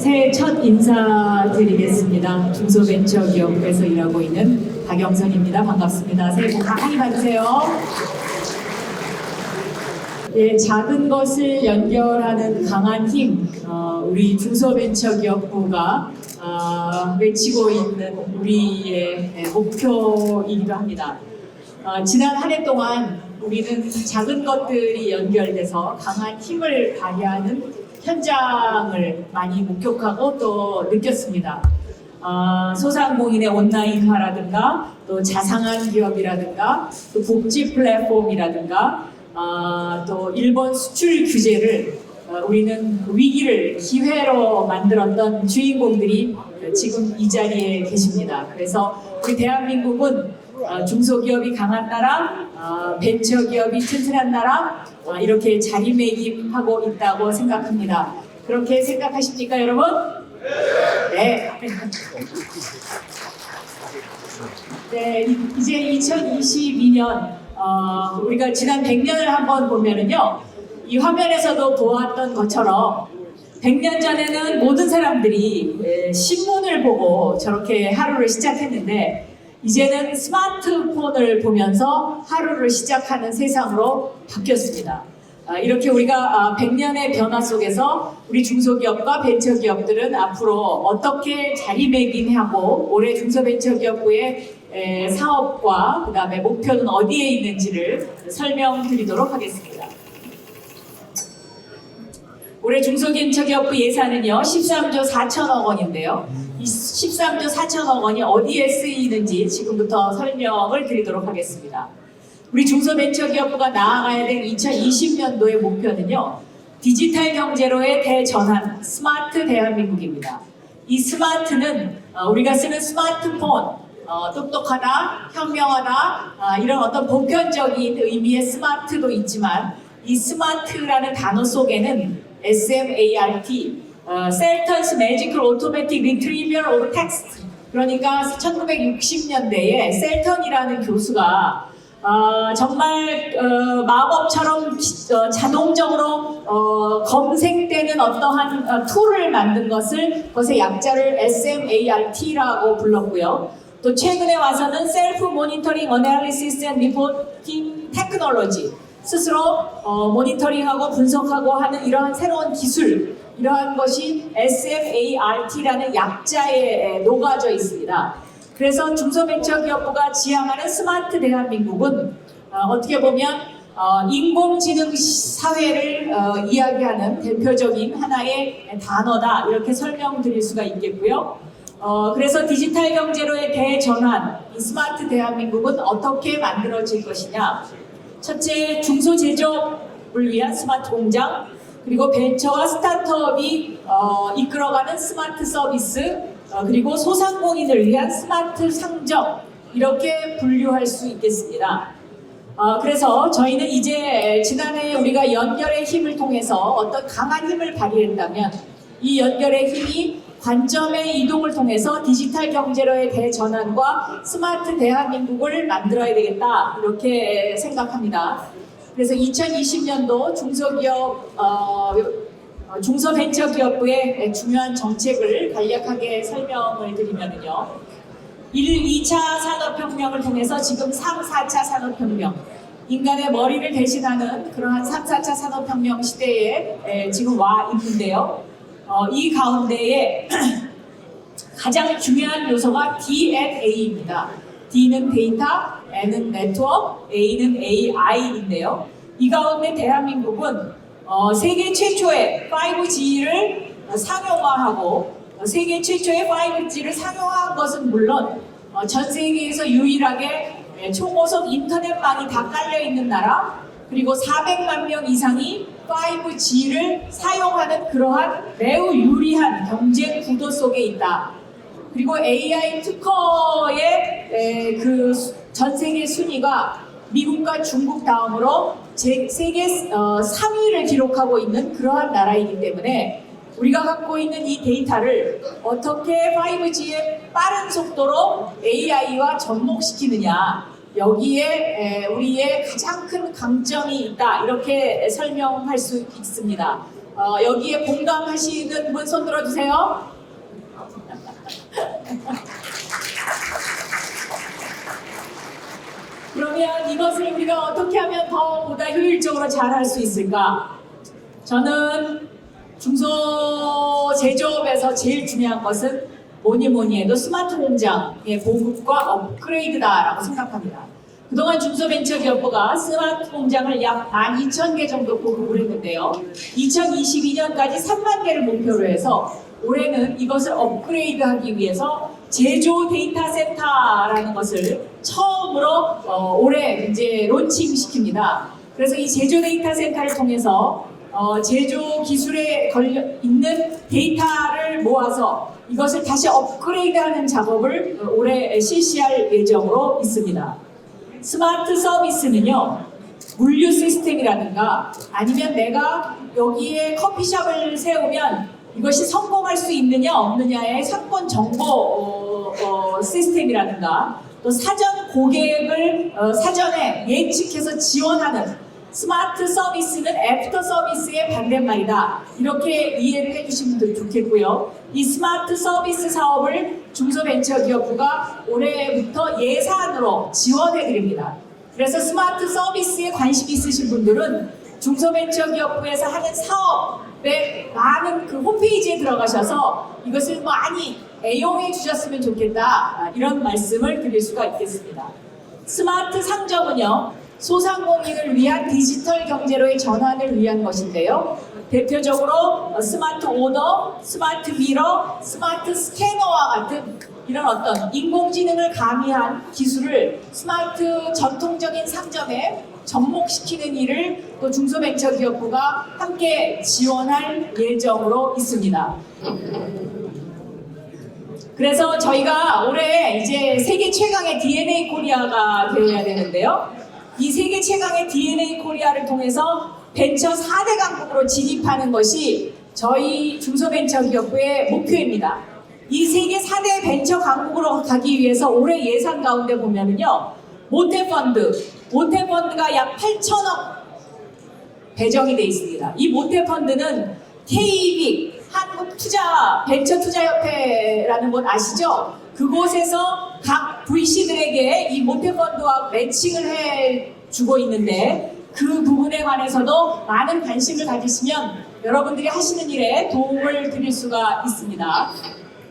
새해 첫 인사드리겠습니다. 중소벤처기업에서 일하고 있는 박영선입니다. 반갑습니다. 새해 복 많이 받으세요. 예, 작은 것을 연결하는 강한 힘, 어, 우리 중소벤처기업부가 어, 외치고 있는 우리의 예, 목표이기도 합니다. 어, 지난 한 해 동안 우리는 작은 것들이 연결돼서 강한 힘을 발휘하는 현장을 많이 목격하고 또 느꼈습니다. 어, 소상공인의 온라인화라든가 또 자상한 기업이라든가 또 복지 플랫폼이라든가 어, 또 일본 수출 규제를 어, 우리는 위기를 기회로 만들었던 주인공들이 지금 이 자리에 계십니다. 그래서 우리 대한민국은 어, 중소기업이 강한 나라, 어, 벤처기업이 튼튼한 나라 어, 이렇게 자리매김하고 있다고 생각합니다. 그렇게 생각하십니까, 여러분? 네. 네, 이- 이제 2022년 어, 우리가 지난 100년을 한번 보면은요, 이 화면에서도 보았던 것처럼 100년 전에는 모든 사람들이 에, 신문을 보고 저렇게 하루를 시작했는데 이제는 스마트폰을 보면서 하루를 시작하는 세상으로 바뀌었습니다. 아, 이렇게 우리가 아, 100년의 변화 속에서 우리 중소기업과 벤처기업들은 앞으로 어떻게 자리매김하고 올해 중소벤처기업부의 에, 사업과 그 다음에 목표는 어디에 있는지를 설명드리도록 하겠습니다. 올해 중소벤처기업부 예산은요 13조 4천억 원인데요. 이 13조 4천억 원이 어디에 쓰이는지 지금부터 설명을 드리도록 하겠습니다. 우리 중소벤처기업부가 나아가야 될 2020년도의 목표는요. 디지털 경제로의 대전환, 스마트 대한민국입니다. 이 스마트는 어, 우리가 쓰는 스마트폰, 어, 똑똑하다, 현명하다 아, 이런 어떤 보편적인 의미의 스마트도 있지만 이 스마트라는 단어 속에는 SMART, 어, Selton's Magical Automatic Retrieval of Text 그러니까 1960년대에 셀턴이라는 교수가 어, 정말 어, 마법처럼 기- 어, 자동적으로 어, 검색되는 어떠한 어, 툴을 만든 것을 그것의 약자를 SMART라고 불렀고요. 또 최근에 와서는 셀프 모니터링 어널리시스 앤 리포팅 테크놀로지 스스로 어, 모니터링하고 분석하고 하는 이러한 새로운 기술 이러한 것이 SMART라는 약자에 녹아져 있습니다. 그래서 중소벤처기업부가 지향하는 스마트 대한민국은 어, 떻게 보면 어, 인공지능 시- 사회를 어, 이야기하는 대표적인 하나의 단어다 이렇게 설명드릴 수가 있겠고요. 어, 그래서 디지털 경제로의 대전환, 이 스마트 대한민국은 어떻게 만들어질 것이냐? 첫째, 중소제조업을 위한 스마트 공장, 그리고 벤처와 스타트업이 어, 이끌어가는 스마트 서비스, 어, 그리고 소상공인을 위한 스마트 상점 이렇게 분류할 수 있겠습니다. 어, 그래서 저희는 이제 지난해 우리가 연결의 힘을 통해서 어떤 강한 힘을 발휘했다면 이 연결의 힘이 관점의 이동을 통해서 디지털 경제로의 대전환과 스마트 대한민국을 만들어야 되겠다 이렇게 생각합니다. 그래서 2020년도 중소기업 어, 어, 중소벤처기업부의 중요한 정책을 간략하게 설명을 드리면요. 1, 2차 산업혁명을 통해서 지금 3, 4차 산업혁명, 인간의 머리를 대신하는 그러한 3, 4차 산업혁명 시대에 에, 지금 와 있는데요. 어, 이 가운데에 가장 중요한 요소가 D&A입니다. D는 데이터, N은 네트워크, A는 AI인데요. 이 가운데 대한민국은 어, 세계 최초의 5G를 상용화하고 어, 세계 최초의 5G를 상용화한 것은 물론 어, 전 세계에서 유일하게 예, 초고속 인터넷망이 다 깔려 있는 나라 그리고 400만 명 이상이 5G를 사용하는 그러한 매우 유리한 경쟁 구도 속에 있다. 그리고 AI 특허의 그 전 세계 순위가 미국과 중국 다음으로 제, 세계 어, 3위를 기록하고 있는 그러한 나라이기 때문에 우리가 갖고 있는 이 데이터를 어떻게 5G의 빠른 속도로 AI와 접목시키느냐 여기에 에, 우리의 가장 큰 강점이 있다 이렇게 설명할 수 있습니다. 어, 여기에 공감하시는 분 손 들어주세요. 그러면 이것을 우리가 어떻게 하면 더 보다 효율적으로 잘 할 수 있을까? 저는 중소 제조업에서 제일 중요한 것은 뭐니 뭐니 해도 스마트 공장의 보급과 업그레이드다라고 생각합니다. 그동안 중소벤처기업부가 스마트 공장을 약 12,000개 정도 보급을 했는데요. 2022년까지 3만 개를 목표로 해서 올해는 이것을 업그레이드하기 위해서 제조 데이터 센터라는 것을 처음으로 어, 올해 이제 론칭 시킵니다. 그래서 이 제조 데이터 센터를 통해서 어, 제조 기술에 걸려 있는 데이터를 모아서 이것을 다시 업그레이드하는 작업을 어, 올해 실시할 예정으로 있습니다. 스마트 서비스는요, 물류 시스템이라든가 아니면 내가 여기에 커피숍을 세우면 이것이 성공할 수 있느냐 없느냐의 사건 정보 어, 어, 시스템이라든가 또 사전 고객을 어, 사전에 예측해서 지원하는 스마트 서비스는 애프터 서비스의 반대말이다. 이렇게 이해를 해주시면 더 좋겠고요. 이 스마트 서비스 사업을 중소벤처기업부가 올해부터 예산으로 지원해 드립니다. 그래서 스마트 서비스에 관심 있으신 분들은 중소벤처기업부에서 하는 사업에 많은 그 홈페이지에 들어가셔서 이것을 많이 애용해 주셨으면 좋겠다. 아, 이런 말씀을 드릴 수가 있겠습니다. 스마트 상점은요, 소상공인을 위한 디지털 경제로의 전환을 위한 것인데요. 대표적으로 어, 스마트 오너, 스마트 미러, 스마트 스캐너와 같은 이런 어떤 인공지능을 가미한 기술을 스마트 전통적인 상점에 접목시키는 일을 또 중소벤처기업부가 함께 지원할 예정으로 있습니다. 그래서 저희가 올해 이제 세계 최강의 DNA 코리아가 되어야 되는데요. 이 세계 최강의 DNA 코리아를 통해서 벤처 4대 강국으로 진입하는 것이 저희 중소벤처기업부의 목표입니다. 이 세계 4대 벤처 강국으로 가기 위해서 올해 예산 가운데 보면은요. 모태펀드, 모태펀드가 약 8천억 배정이 돼 있습니다. 이 모태펀드는 KB 한국투자 벤처투자협회라는 곳 아시죠? 그곳에서 각 VC들에게 이 모태펀드와 매칭을 해 주고 있는데 그 부분에 관해서도 많은 관심을 가지시면 여러분들이 하시는 일에 도움을 드릴 수가 있습니다.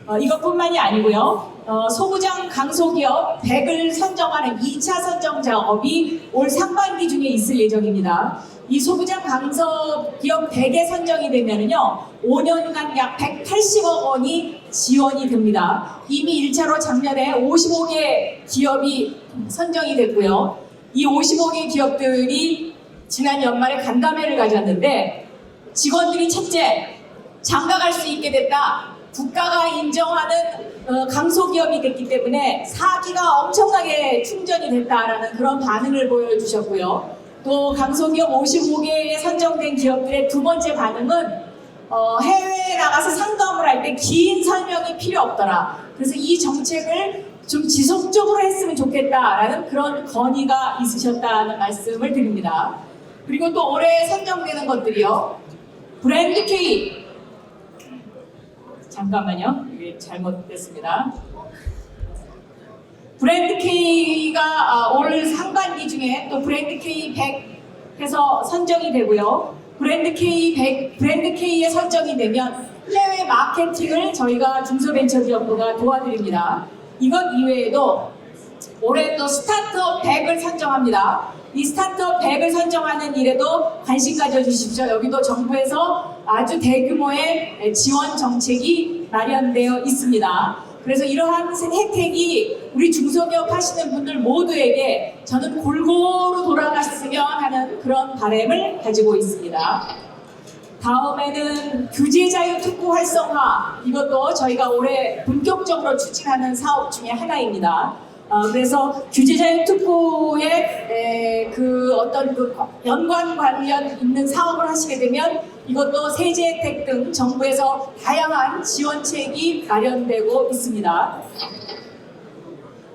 어, 이것뿐만이 아니고요. 어, 소부장 강소기업 100을 선정하는 2차 선정 작업이 올 상반기 중에 있을 예정입니다. 이 소부장 강소기업 100에 선정이 되면은요, 5년간 약 180억 원이 지원이 됩니다. 이미 1차로 작년에 55개 기업이 선정이 됐고요. 이 55개 기업들이 지난 연말에 간담회를 가졌는데 직원들이 첫째 장가 갈 수 있게 됐다. 국가가 인정하는 어, 강소기업이 됐기 때문에 사기가 엄청나게 충전이 됐다라는 그런 반응을 보여주셨고요. 또 강소기업 55개에 선정된 기업들의 두 번째 반응은 어, 해외에 나가서 상담을 할 때 긴 설명이 필요 없더라. 그래서 이 정책을 좀 지속적으로 했으면 좋겠다라는 그런 건의가 있으셨다는 말씀을 드립니다. 그리고 또 올해 선정되는 것들이요. 브랜드 K. 잠깐만요. 이게 잘못됐습니다. 브랜드 K가 아, 올 상반기 중에 또 브랜드 K 100 해서 선정이 되고요. 브랜드 K 100, 브랜드 K에 선정이 되면 해외 마케팅을 저희가 중소벤처기업부가 도와드립니다. 이것 이외에도 올해 또 스타트업 100을 선정합니다. 이 스타트업 100을 선정하는 일에도 관심 가져주십시오. 여기도 정부에서 아주 대규모의 지원 정책이 마련되어 있습니다. 그래서 이러한 혜택이 우리 중소기업 하시는 분들 모두에게 저는 골고루 돌아갔으면 하는 그런 바람을 가지고 있습니다. 다음에는 규제 자유 특구 활성화 이것도 저희가 올해 본격적으로 추진하는 사업 중에 하나입니다. 어, 그래서 규제 자유 특구에 에, 그 어떤 그 연관 관련 있는 사업을 하시게 되면 이것도 세제 혜택 등 정부에서 다양한 지원책이 마련되고 있습니다.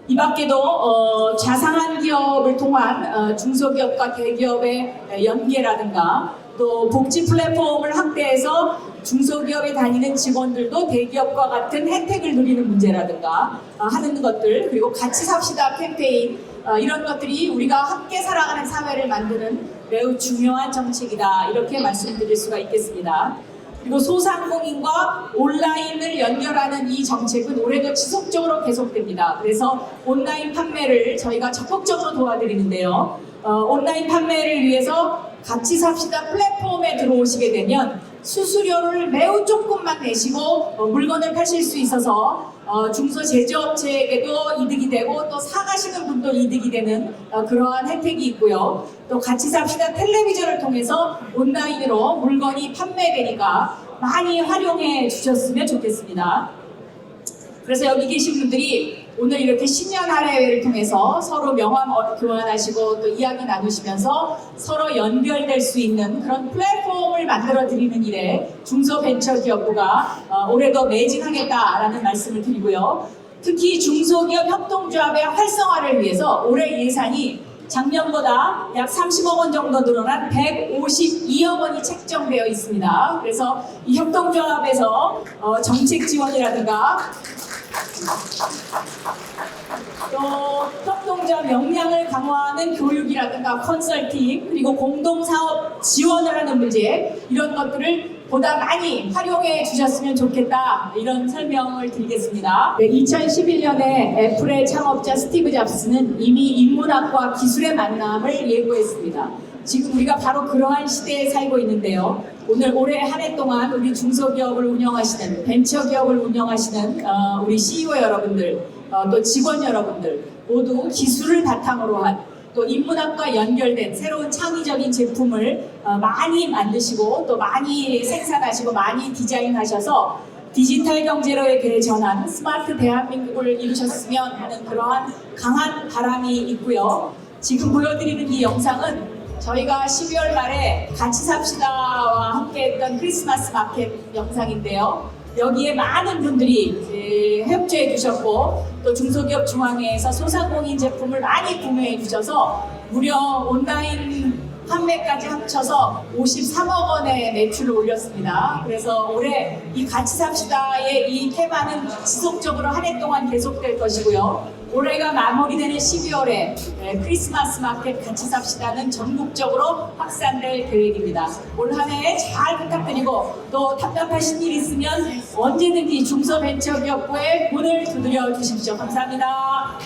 이 밖에도 어, 자상한 기업을 통한 어, 중소기업과 대기업의 연계라든가 또 복지 플랫폼을 확대해서 중소기업에 다니는 직원들도 대기업과 같은 혜택을 누리는 문제라든가 어, 하는 것들 그리고 같이 삽시다 캠페인 어, 이런 것들이 우리가 함께 살아가는 사회를 만드는 매우 중요한 정책이다 이렇게 말씀드릴 수가 있겠습니다. 그리고 소상공인과 온라인을 연결하는 이 정책은 올해도 지속적으로 계속됩니다. 그래서 온라인 판매를 저희가 적극적으로 도와드리는데요. 어, 온라인 판매를 위해서 같이 삽시다 플랫폼에 들어오시게 되면 수수료를 매우 조금만 내시고 어, 물건을 파실 수 있어서 어, 중소 제조업체에게도 이득이 되고 또 사가시는 분도 이득이 되는 어, 그러한 혜택이 있고요. 또 같이 삽시다 텔레비전을 통해서 온라인으로 물건이 판매되니까 많이 활용해 주셨으면 좋겠습니다. 그래서 여기 계신 분들이 오늘 이렇게 신년 할애회를 통해서 서로 명함 어- 교환하시고 또 이야기 나누시면서 서로 연결될 수 있는 그런 플랫폼을 만들어 드리는 일에 중소벤처기업부가 어, 올해도 매진하겠다라는 말씀을 드리고요. 특히 중소기업 협동조합의 활성화를 위해서 올해 예산이 작년보다 약 30억 원 정도 늘어난 152억 원이 책정되어 있습니다. 그래서 이 협동조합에서 어, 정책 지원이라든가 또 협동조합 역량을 강화하는 교육이라든가 컨설팅 그리고 공동사업 지원을 하는 문제 이런 것들을 보다 많이 활용해 주셨으면 좋겠다 이런 설명을 드리겠습니다. 2011년에 애플의 창업자 스티브 잡스는 이미 인문학과 기술의 만남을 예고했습니다. 지금 우리가 바로 그러한 시대에 살고 있는데요. 오늘 올해 한 해 동안 우리 중소기업을 운영하시는 벤처기업을 운영하시는 어, 우리 CEO 여러분들 어, 또 직원 여러분들 모두 기술을 바탕으로 한또 인문학과 연결된 새로운 창의적인 제품을 어, 많이 만드시고 또 많이 생산하시고 많이 디자인하셔서 디지털 경제로의 대전환 스마트 대한민국을 이루셨으면 하는 그러한 강한 바람이 있고요. 지금 보여드리는 이 영상은 저희가 12월 말에 같이 삽시다와 함께 했던 크리스마스 마켓 영상인데요. 여기에 많은 분들이 예, 협조해 주셨고 또 중소기업 중앙회에서 소상공인 제품을 많이 구매해 주셔서 무려 온라인 판매까지 합쳐서 53억 원의 매출을 올렸습니다. 그래서 올해 이 같이 삽시다의 이 테마는 지속적으로 한 해 동안 계속될 것이고요. 올해가 마무리되는 12월에 크리스마스 마켓 같이 삽시다는 전국적으로 확산될 계획입니다. 올 한 해 잘 부탁드리고 또 답답하신 일 있으면 언제든지 중소벤처기업부에 문을 두드려 주십시오. 감사합니다.